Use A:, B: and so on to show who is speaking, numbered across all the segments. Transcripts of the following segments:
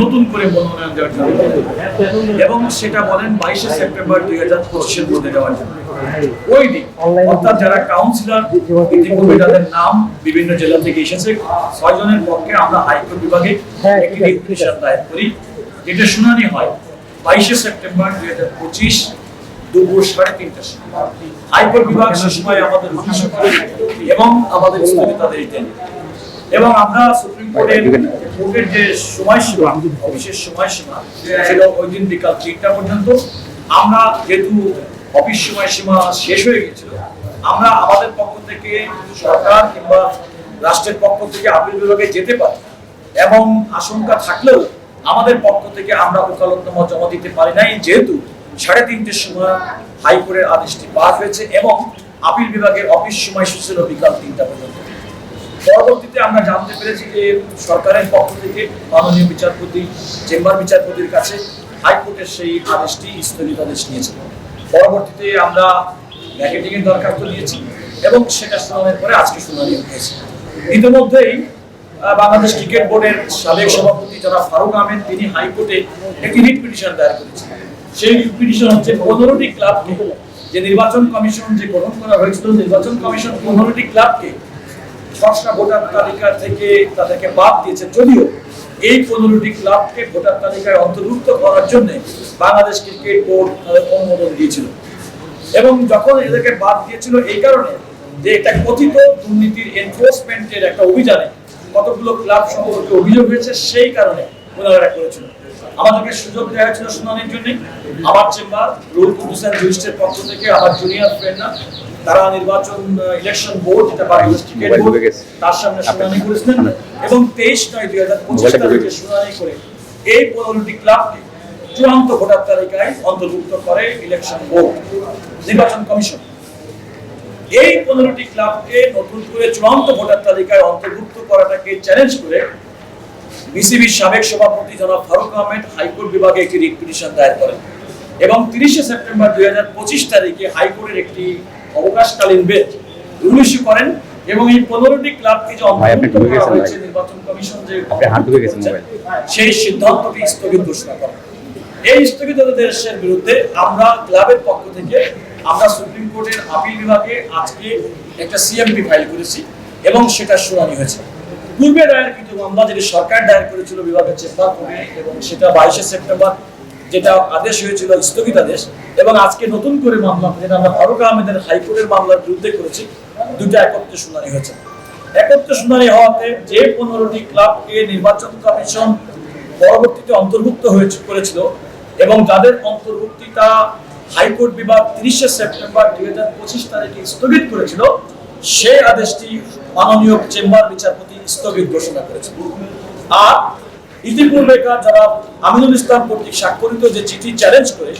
A: নতুন করে মনোনয়ন দেওয়ার জন্য। এবং সেটা বলেন বাইশে সেপ্টেম্বর দুই হাজার পঁচিশের মধ্যে দেওয়ার জন্য। ওই দিন, অর্থাৎ যারা কাউন্সিলর ইতিপূর্বে যাদের নাম বিভিন্ন জেলা থেকে এসেছে ছয়জনের পক্ষে আমরা হাইকোর্ট বিভাগে একটি পিটিশন দায়ের করি। এটা শুনানি হয় বাইশে সেপ্টেম্বর দুই হাজার পঁচিশ দুপুর সাড়ে তিনটার সময়। হাইকোর্ট বিভাগ সে সময় আমাদের এবং আমাদের স্থগিতাদেশ দেন এবং আমরা সুপ্রিম কোর্টের কোর্টের যে সময়সীমা অফিসের সময়সীমা ছিল ওই দিন বিকাল তিনটা পর্যন্ত। আমরা যেহেতু অফিস সময়সীমা শেষ হয়ে গেছিল আমরা আমাদের পক্ষ থেকে সরকার কিংবা রাষ্ট্রের পক্ষ থেকে আপিল বিভাগে যেতে পারি এবং আশঙ্কা থাকলেও আমাদের পক্ষ থেকে আমরা ওকালতনামা জমা দিতে পারি নাই যেহেতু সাড়ে তিনটের সময় হাইকোর্টের আদেশটি পাস হয়েছে এবং আপিল বিভাগের অফিস সময় ছিল বিকাল তিনটা পর্যন্ত। পরবর্তীতে আমরা জানতে পেরেছি যে সরকারের পক্ষ থেকে মাননীয় বিচারপতি, চেম্বার বিচারপতির কাছে হাইকোর্টের সেই আদেশটি স্থগিতাদেশ নিয়েছে। পরবর্তীতে আমরা ব্যাকেটিং এর দরখাস্ত দিয়েছি এবং সেটা শুনানির পরে আজকে শুনানি হয়েছে। ইতিমধ্যেই বাংলাদেশ ক্রিকেট বোর্ডের সাবেক সভাপতি যারা ফারুক আহমেদ, তিনি হাইকোর্টে একটি রিট পিটিশন দায়ের করেছেন। সেই রিট পিটিশন হচ্ছে পনেরোটি ক্লাবকে যে নির্বাচন কমিশন যে গঠন করা হয়েছিল, নির্বাচন কমিশন পনেরোটি ক্লাবকে খসড়া ভোটার তালিকা থেকে তাদেরকে বাদ দিয়েছে। যদিও এই পনেরোটি ক্লাবকে ভোটার তালিকায় অন্তর্ভুক্ত করার জন্য বাংলাদেশ ক্রিকেট বোর্ড তাদের অনুমোদন দিয়েছিল। এবং যখন এদেরকে বাদ দিয়েছিল এই কারণে যে এটা কথিত দুর্নীতির এনফোর্সমেন্টের একটা অভিযানে কতগুলো ক্লাব সম্পর্কে অভিযোগ হয়েছে সেই কারণে ওনারা করেছিল। আমাদেরকে সুযোগ দেওয়া হয়েছিল শুনানির জন্য। আমার চেম্বার রুল কুদুসেন জুরিস্টের পক্ষ থেকে আমার জুনিয়র ফ্রেন্ডরা তারা নির্বাচন ইলেকশন বোর্ড যেটা বাংলাদেশ ক্রিকেট বোর্ড তার সামনে শুনানি করেছিলেন। এবং তেইশ নয় দুই হাজার পঁচিশ তারিখে শুনানি করে এই পনেরোটি ক্লাবকে চূড়ান্ত ভোটার তালিকায় অন্তর্ভুক্ত করে ইলেকশন বোর্ড নির্বাচন কমিশন। এই পনেরোটি ক্লাবকে নতুন করে চূড়ান্ত ভোটার তালিকায় অন্তর্ভুক্ত করাটাকে চ্যালেঞ্জ করে বিসিবির সাবেক সভাপতি জনাব ফারুক আহমেদ হাইকোর্ট বিভাগে একটি রিট পিটিশন দায়ের করেন। এবং তিরিশে সেপ্টেম্বর দুই হাজার পঁচিশ তারিখে হাইকোর্টের একটি অবকাশকালীন বেঞ্চ রুল ইস্যু করেন এবং এই পনেরোটি ক্লাবকে যে হয়েছে নির্বাচন কমিশন যে সেই সিদ্ধান্তটি স্থগিত ঘোষণা করেন। এই স্থগিতাদেশের বিরুদ্ধে আমরা ক্লাবের পক্ষ থেকে আমরা সুপ্রিম কোর্টের আপিল বিভাগে আজকে একটা সিএমপি ফাইল করেছি এবং সেটা শুনানি হয়েছে। পূর্বে দায়েরকৃত মামলা যেটি সরকার দায়ের করেছিল বিভাগের কোর্টে এবং সেটা বাইশে সেপ্টেম্বর যেটা আদেশ হয়েছিল স্থগিতাদেশ, এবং আজকে নতুন করে মামলা, যেটা আমরা ফারুক আহমেদের হাইকোর্টের মামলার বিরুদ্ধে করেছি, দুটো একত্রে শুনানি হয়েছে। একত্রে শুনানি হওয়াতে যে পনেরোটি ক্লাবকে নির্বাচন কমিশন পরবর্তীতে অন্তর্ভুক্ত হয়েছে, করেছিল, এবং যাদের অন্তর্ভুক্তিটা হাইকোর্ট বিভাগ তিরিশে সেপ্টেম্বর দুই হাজার পঁচিশ তারিখে স্থগিত করেছিল, সেই আদেশটি মাননীয় চেম্বার বিচারপতি স্থগিত ঘোষণা করেছে আর ইতিপূর্বেকার যারা আমিনুল ইসলাম কর্তৃক স্বাক্ষরিত যে চিঠি চ্যালেঞ্জ করে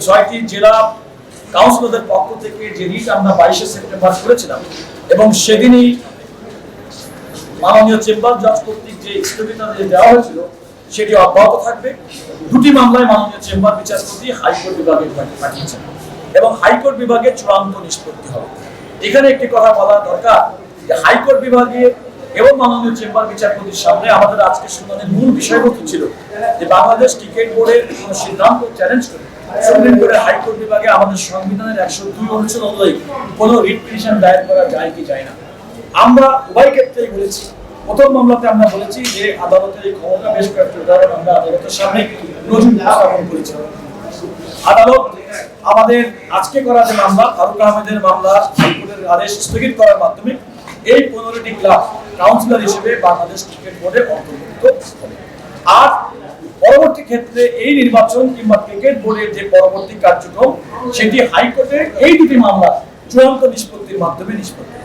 A: ছয়টি জেলা কাউন্সিলরদের পক্ষ থেকে যে রিট আমরা বাইশে সেপ্টেম্বর করেছিলাম এবং সেদিনই মাননীয় চেম্বার জজ কর্তৃক যে স্থগিতাদেশ দেওয়া হয়েছিল, সেটি অব্যাহত থাকবে। দুটি মামলায় মাননীয় চেম্বার বিচারপতি হাইকোর্ট বিভাগে পাঠি- পাঠিয়েছেন এবং হাইকোর্ট বিভাগে চূড়ান্ত নিষ্পত্তি হবে। এখানে একটি কথা বলা দরকার হাইকোর্ট বিভাগে এবং মাননীয় চেম্বার বিচারপতির সামনে আমাদের আজকে শুনানির মূল বিষয়বস্তু ছিল যে বাংলাদেশ ক্রিকেট বোর্ডের কোন সিদ্ধান্ত চ্যালেঞ্জ করে সুপ্রিম কোর্টের হাইকোর্ট বিভাগে আমাদের সংবিধানের একশো দুই অনুচ্ছেদ অনুযায়ী কোনো রিট পিটিশন দায়ের করা যায় কি যায় না। আমরা উভয় ক্ষেত্রেই বলেছি, প্রথম মামলাতে আমরা বলেছি যে আদালতের এই ক্ষমতা বেশ কয়েকটি উদাহরণ আমরা আদালতের সামনে নজির উপস্থাপন করেছি। আদালত আমাদের আজকে করা যে মামলা, ফারুক আহমেদের মামলা, হাইকোর্টের আদেশ স্থগিত করার মাধ্যমে এই পনেরোটি ক্লাব কাউন্সিলর হিসেবে বাংলাদেশ ক্রিকেট বোর্ডে অন্তর্ভুক্ত আর পরবর্তী ক্ষেত্রে এই নির্বাচন কিংবা ক্রিকেট বোর্ডের যে পরবর্তী কার্যক্রম, সেটি হাইকোর্টে এই দুটি মামলা চূড়ান্ত নিষ্পত্তির মাধ্যমে নিষ্পত্তি।